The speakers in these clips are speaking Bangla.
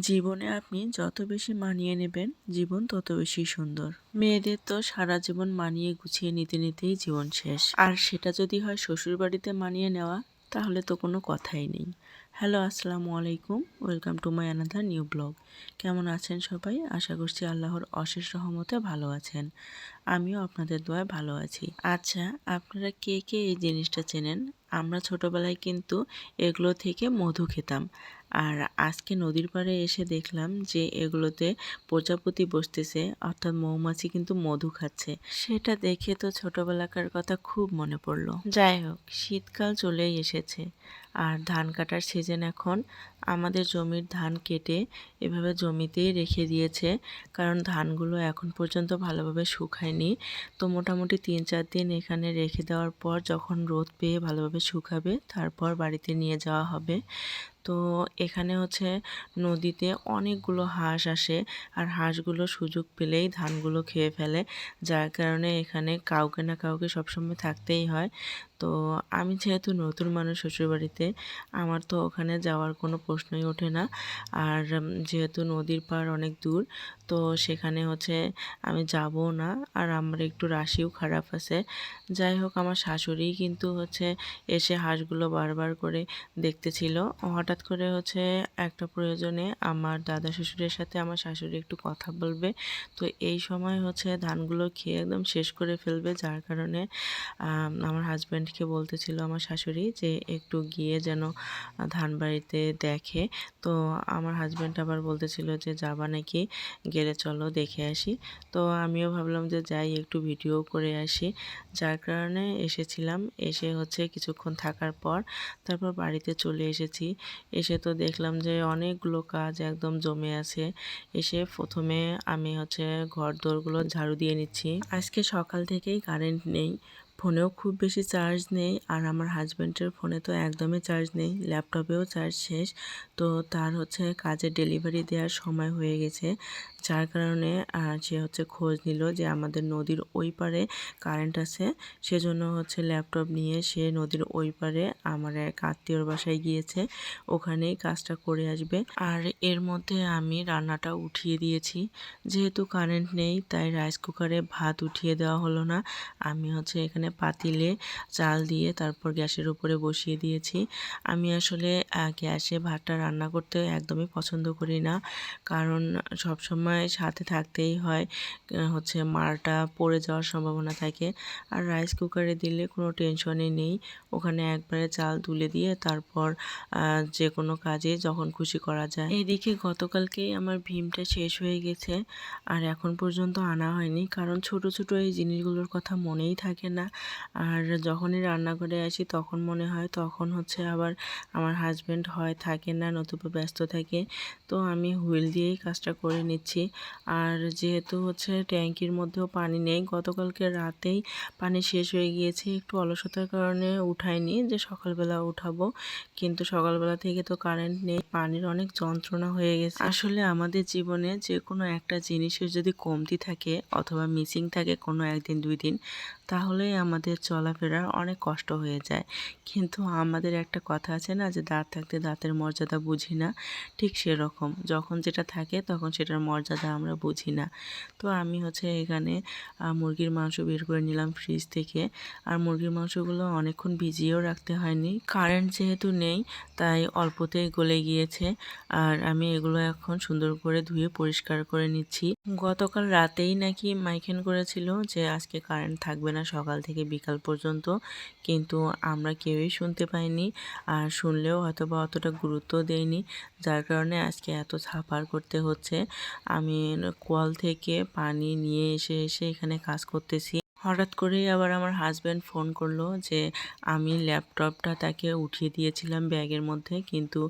জীবনে আপনি যত বেশি মানিয়ে নেবেন, জীবন তত বেশি সুন্দর। মেয়েদের তো সারা জীবন মানিয়ে গুছিয়ে নিতে নিতেই জীবন শেষ। আর সেটা যদি হয় শ্বশুর বাড়িতে মানিয়ে নেওয়া, তাহলে তো কোনো কথাই নেই। হ্যালো, আসসালামু আলাইকুম। Welcome to my another new blog. কেমন আছেন সবাই? আশা করছি আল্লাহর অশেষ রহমতে ভালো আছেন। আমিও আপনাদের দোয়ায় ভালো আছি। আচ্ছা আপনারা কে কে এই জিনিসটা চেনেন? আমরা ছোটবেলায় কিন্তু এগুলো থেকে মধু খেতাম। আর আজকে নদীর পাড়ে এসে দেখলাম যে এগুলোতে প্রজাপতি বসতেছে, অর্থাৎ মৌমাছি কিন্তু মধু খাচ্ছে। সেটা দেখে তো ছোটবেলাকার কথা খুব মনে পড়ল। যাই হোক, শীতকাল চলেই এসেছে। আর ধান কাটার সিজন এখন। আমাদের জমির ধান কেটে এভাবে জমিতেই রেখে দিয়েছে। কারণ ধানগুলো এখন পর্যন্ত ভালোভাবে শুকায়নি। তো মোটামুটি তিন চার দিন এখানে রেখে দেওয়ার পর যখন রোদ পেয়ে ভালোভাবে শুকাবে, তারপর বাড়িতে নিয়ে যাওয়া হবে। তো এখানে হচ্ছে নদীতে অনেকগুলো হাঁস আসে আর হাঁসগুলো সুযোগ পেলেই ধানগুলো খেয়ে ফেলে। যার কারণে এখানে কাউকে না কাউকে সবসময় থাকতেই হয়। তো আমি যেহেতু নতুন মানুষ শ্বশুরবাড়িতে, আমার তো ওখানে যাওয়ার কোনো প্রশ্নই ওঠে না। আর যেহেতু নদীর পাড় অনেক দূর, তো সেখানে হচ্ছে আমি যাব না। আর আমার একটু রাশিও খারাপ আছে। যাই হোক, আমার শাশুড়ি কিন্তু হচ্ছে এসে হাঁসগুলো বারবার করে দেখতেছিল। হঠাৎ করে হচ্ছে একটা প্রয়োজনে আমার দাদা শ্বশুরের সাথে আমার শাশুড়ি একটু কথা বলবে। তো এই সময় হচ্ছে ধানগুলো খেয়ে একদম শেষ করে ফেলবে, যার কারণে আমার হাজব্যান্ডকে বলতেছিল আমার শাশুড়ি যে, একটু গিয়ে যেন ধান বাড়িতে দেখে। তো আমার হাজব্যান্ড আবার বলতেছিল যে, যাবা নাকি? গেলে চলো, দেখে আসি। তো আমিও ভাবলাম যে, যাই, একটু ভিডিও করে আসি। যার কারণে এসেছিলাম। এসে হচ্ছে কিছুক্ষণ থাকার পর তারপর বাড়িতে চলে এসেছি। এসে তো দেখলাম যে, অনেকগুলো কাজ একদম জমে আছে। এসে প্রথমে আমি হচ্ছে ঘর দোরগুলো ঝাড়ু দিয়ে নিচ্ছি। আজকে সকাল থেকেই কারেন্ট নেই। ফোনেও খুব বেশি চার্জ নেই আর আমার হাজব্যান্ডের ফোনে তো একদমই চার্জ নেই, ল্যাপটপেও চার্জ শেষ। তো তার হচ্ছে কাজের ডেলিভারি দেওয়ার সময় হয়ে গেছে। যার কারণে সে হচ্ছে খোঁজ নিল যে আমাদের নদীর ওই পারে কারেন্ট আছে। সেজন্য হচ্ছে ল্যাপটপ নিয়ে সে নদীর ওই পারে আমার এক আত্মীয়র বাসায় গিয়েছে। ওখানেই কাজটা করে আসবে। আর এর মধ্যে আমি রান্নাটা উঠিয়ে দিয়েছি। যেহেতু কারেন্ট নেই, তাই রাইস কুকারে ভাত উঠিয়ে দেওয়া হলো না। আমি হচ্ছে এখানে পাতিলে চাল দিয়ে তারপর গ্যাসের উপরে বসিয়ে দিয়েছি। আমি আসলে গ্যাসে ভাতটা রান্না করতে একদমই পছন্দ করি না। কারণ সবসময় সাথে থাকতেই হয় হচ্ছে মারটা পড়ে যাওয়ার সম্ভাবনা থাকে। আর রাইস কুকারে দিলে কোনো টেনশনই নেই। ওখানে একবারে চাল তুলে দিয়ে তারপর যে কোনো কাজে যখন খুশি করা যায়। এদিকে গতকালকেই আমার ভীমটা শেষ হয়ে গেছে আর এখন পর্যন্ত আনা হয়নি। কারণ ছোট ছোট এই জিনিসগুলোর কথা মনেই থাকে না। আর যখনই রান্নাঘরে আসি তখন মনে হয়, তখন হচ্ছে আবার আমার হাজব্যান্ড হয়, থাকে না, নতুবা ব্যস্ত থাকে। তো আমি হুইল দিয়েই কাজটা করে নিচ্ছি। আর যেহেতু হচ্ছে ট্যাঙ্কির মধ্যেও পানি নেই, গতকালকে রাতেই পানি শেষ হয়ে গিয়েছে। একটু অলসতার কারণে উঠাইনি যে সকালবেলা উঠাবো, কিন্তু সকালবেলা থেকে তো কারেন্ট নেই, পানির অনেক যন্ত্রণা হয়ে গেছে। আসলে আমাদের জীবনে যে কোনো একটা জিনিসের যদি কমতি থাকে অথবা মিসিং থাকে কোনো একদিন, দুই দিন তাহলেই আমাদের চলাফেরা অনেক কষ্ট হয়ে যায়। কিন্তু আমাদের একটা কথা আছে না যে, দাঁত থাকতে দাঁতের মর্যাদা বুঝি না। ঠিক সেরকম। যখন যেটা থাকে তখন সেটার মর্যাদা আমরা বুঝি না। তো আমি হচ্ছে এখানে মুরগির মাংস বের করে নিলাম ফ্রিজ থেকে। আর মুরগির মাংসগুলো অনেকক্ষণ ভিজিয়েও রাখতে হয়নি। কারেন্ট যেহেতু নেই, তাই অল্পতেই গলে গিয়েছে। আর আমি এগুলো এখন সুন্দর করে ধুয়ে পরিষ্কার করে নিচ্ছি। গতকাল রাতেই নাকি মাইকেন করেছিল যে, আজকে কারেন্ট থাকবে না সকাল থেকে বিকাল পর্যন্ত। কিন্তু আমরা কেউই শুনতে পাইনি। আর শুনলেও হয়তো বা অতটা গুরুত্ব দেয়নি যার কারণে আজকে এত ছাপার করতে হচ্ছে। আমি কল থেকে পানি নিয়ে এসে এসে এখানে কাজ করতেছি। হঠাৎ করেই আবার আমার হাজব্যান্ড ফোন করল যে আমি ল্যাপটপটা তাকে উঠিয়ে দিয়েছিলাম ব্যাগের মধ্যে কিন্তু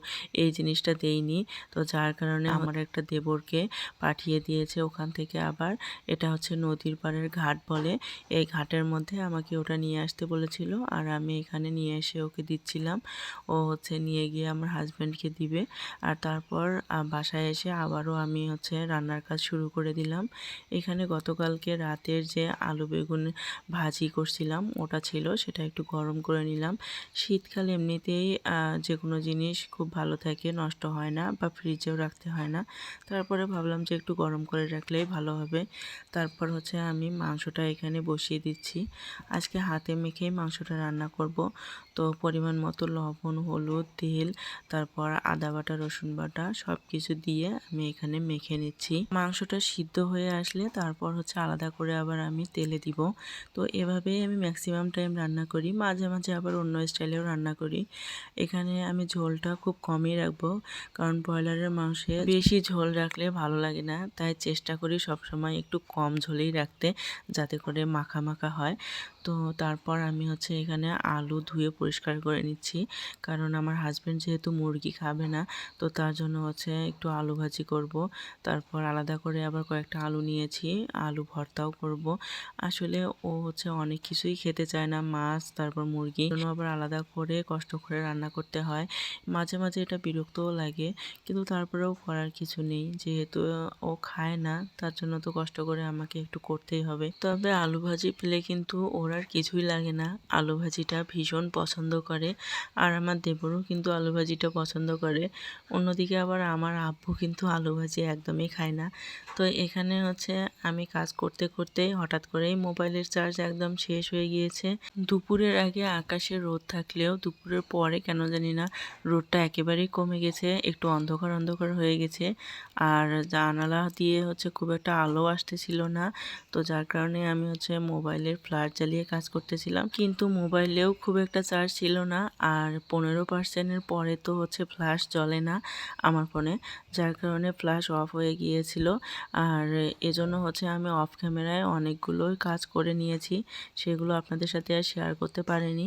এই জিনিসটা দেইনি। তো যার কারণে আমার একটা দেবরকে পাঠিয়ে দিয়েছে ওখান থেকে আবার। এটা হচ্ছে নদীর পাড়ের ঘাট বলে। এই ঘাটের মধ্যে আমাকে ওটা নিয়ে আসতে বলেছিল আর আমি এখানে নিয়ে এসে ওকে দিচ্ছিলাম। ও হচ্ছে নিয়ে গিয়ে আমার হাজব্যান্ডকে দিবে। আর তারপর বাসায় এসে আবারও আমি হচ্ছে রান্নার কাজ শুরু করে দিলাম। এখানে গতকালকে রাতের যে আলু বেগুন ভাজি করছিলাম, ওটা ছিল, সেটা একটু গরম করে নিলাম। শীতকালে এমনিতেই যে কোনো জিনিস খুব ভালো থাকে, নষ্ট হয় না বা ফ্রিজেও রাখতে হয় না। তারপরে ভাবলাম যে একটু গরম করে রাখলেই ভালো হবে। তারপর হচ্ছে আমি মাংসটা এখানে বসিয়ে দিচ্ছি। আজকে হাতে মেখেই মাংসটা রান্না করব। তো পরিমাণ মতো লবণ, হলুদ, তেল, তারপর আদা বাটা, রসুন বাটা সব কিছু দিয়ে আমি এখানে মেখে নিচ্ছি। মাংসটা সিদ্ধ হয়ে আসলে তারপর হচ্ছে আলাদা করে আবার আমি তেলে দিব। তো এভাবেই আমি ম্যাক্সিমাম টাইম রান্না করি। মাঝে মাঝে আবার অন্য স্টাইলেও রান্না করি। এখানে আমি ঝোলটা খুব কমই রাখব, কারণ ব্রয়লারের মাংসে বেশি ঝোল রাখলে ভালো লাগে না। তাই চেষ্টা করি সবসময় একটু কম ঝোলেই রাখতে, যাতে করে মাখা মাখা হয়। তো তারপর আমি হচ্ছে এখানে আলু ধুয়ে পরিষ্কার করে নিচ্ছি। কারণ আমার হাজব্যান্ড যেহেতু মুরগি খাবে না, তো তার জন্য হচ্ছে একটু আলু ভাজি করব। তারপর আলাদা করে আবার কয়েকটা আলু নিয়েছি, আলু ভর্তাও করব। আসলে ও হচ্ছে অনেক কিছুই খেতে চায় না, মাছ, তারপর মুরগি। জন্য আবার আলাদা করে কষ্ট করে রান্না করতে হয়। মাঝে মাঝে এটা বিরক্তও লাগে, কিন্তু তারপরেও করার কিছু নেই। যেহেতু ও খায় না, তার জন্য তো কষ্ট করে আমাকে একটু করতেই হবে। তবে আলু ভাজি পেলে কিন্তু ওর আর কিছুই লাগে না। আলু ভাজিটা ভীষণ পছন্দ করে। আর আমার দেবরও কিন্তু আলু ভাজিটা পছন্দ করে। অন্যদিকে আবার আমার আব্বু কিন্তু আলু ভাজি একদমই খায় না। তো এখানে হচ্ছে আমি কাজ করতে করতে হঠাৎ করেই মোবাইলের চার্জ একদম শেষ হয়ে গিয়েছে। দুপুরের আগে আকাশে রোদ থাকলেও দুপুরের পরে কেন জানি না রোদটা একেবারেই কমে গেছে, একটু অন্ধকার অন্ধকার হয়ে গেছে। আর জানালা দিয়ে হচ্ছে খুব একটা আলো আসতেছিল না। তো যার কারণে আমি হচ্ছে মোবাইলের ফ্ল্যাশ জ্বালিয়ে কাজ করতেছিলাম, কিন্তু মোবাইলেও খুব একটা চার্জ ছিল না। আর পনেরো পার্সেন্টের পরে তো হচ্ছে ফ্ল্যাশ জ্বলে না আমার ফোনে, যার কারণে ফ্ল্যাশ অফ হয়ে গিয়েছিল। আর এজন্য হচ্ছে আমি অফ ক্যামেরায় অনেকগুলোই কাজ করে নিয়েছি, সেগুলো আপনাদের সাথে আর শেয়ার করতে পারিনি।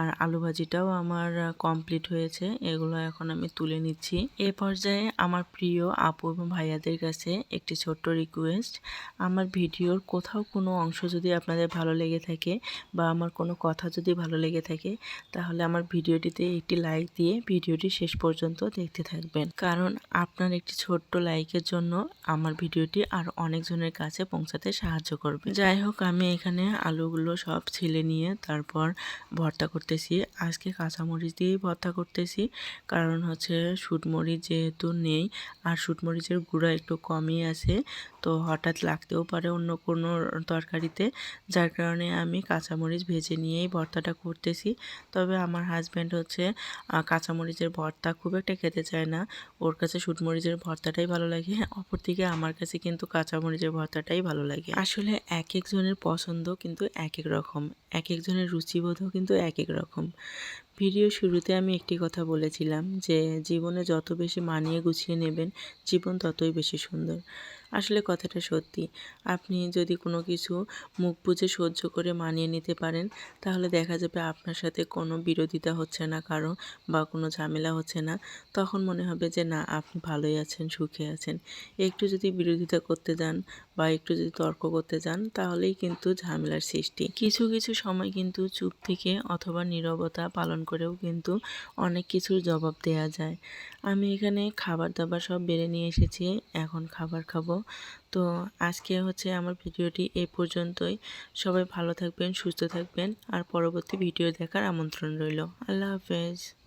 আর আলু ভাজিটাও আমার কমপ্লিট হয়েছে, এগুলো এখন আমি তুলে নিচ্ছি। এ পর্যায়ে আমার প্রিয় আপু এবং ভাইয়াদের কাছে একটি ছোট্ট রিকোয়েস্ট আমার ভিডিওর কোথাও কোনো অংশ যদি আপনাদের ভালো লেগে থাকে বা আমার কোনো কথা যদি ভালো লেগে থাকে, তাহলে আমার ভিডিওটিতে একটি লাইক দিয়ে ভিডিওটি শেষ পর্যন্ত দেখতে থাকবেন। কারণ আপনার একটি ছোট্ট লাইকের জন্য আমার ভিডিওটি আর অনেকজনের কাছে পৌঁছাতে সাহায্য করবে। যাই হোক, আমি এখানে আলুগুলো সব ছিলে নিয়ে তারপর ভর্তা করতেছি। আজকে কাঁচামরিচ দিয়েই ভর্তা করতেছি। কারণ হচ্ছে শুটমরিচ যেহেতু নেই, আর শুটমরিচের গুঁড়া একটু কমই আছে তো হঠাৎ লাগতেও পারে অন্য কোনো তরকারিতে। যার কারণে আমি কাঁচামরিচ ভেজে নিয়েই ভর্তাটা করতেছি। তবে আমার হাজব্যান্ড হচ্ছে কাঁচামরিচের ভর্তা খুব একটা খেতে চায় না। ওর কাছে শুটমরিচের ভর্তাটাই ভালো লাগে। অপরদিকে আমার কাছে কিন্তু কাঁচামরিচের ভর্তাটাই ভালো লাগে। আসলে এক একজনের পছন্দ কিন্তু এক এক রকম। এক একজনের রুচিবোধও কিন্তু এক এক রকম। ভিডিও শুরুতে আমি একটি কথা বলেছিলাম যে, জীবনে যত বেশি মানিয়ে গুছিয়ে নেবেন, জীবন ততই বেশি সুন্দর। আসলে কথাটা সত্যি। আপনি যদি কোনো কিছু মুখ বুজে সহ্য করে মানিয়ে নিতে পারেন, তাহলে দেখা যাবে আপনার সাথে কোনো বিরোধিতা হচ্ছে না কারও বা কোনো ঝামেলা হচ্ছে না। তখন মনে হবে যে, না, আপনি ভালোই আছেন, সুখে আছেন। একটু যদি বিরোধিতা করতে যান বা একটু যদি তর্ক করতে যান, তাহলেই কিন্তু ঝামেলার সৃষ্টি। কিছু কিছু সময় কিন্তু চুপ থেকে অথবা নীরবতা পালন করেও কিন্তু অনেক কিছুর জবাব দেওয়া যায়। আমি এখানে খাবার দাবার সব বেড়ে নিয়ে এসেছি, এখন খাবার খাব। তো আজকে হচ্ছে আমার ভিডিওটি এই পর্যন্তই। সবাই ভালো থাকবেন, সুস্থ থাকবেন, আর পরবর্তী ভিডিও দেখার আমন্ত্রণ রইল। আল্লাহ হাফেজ।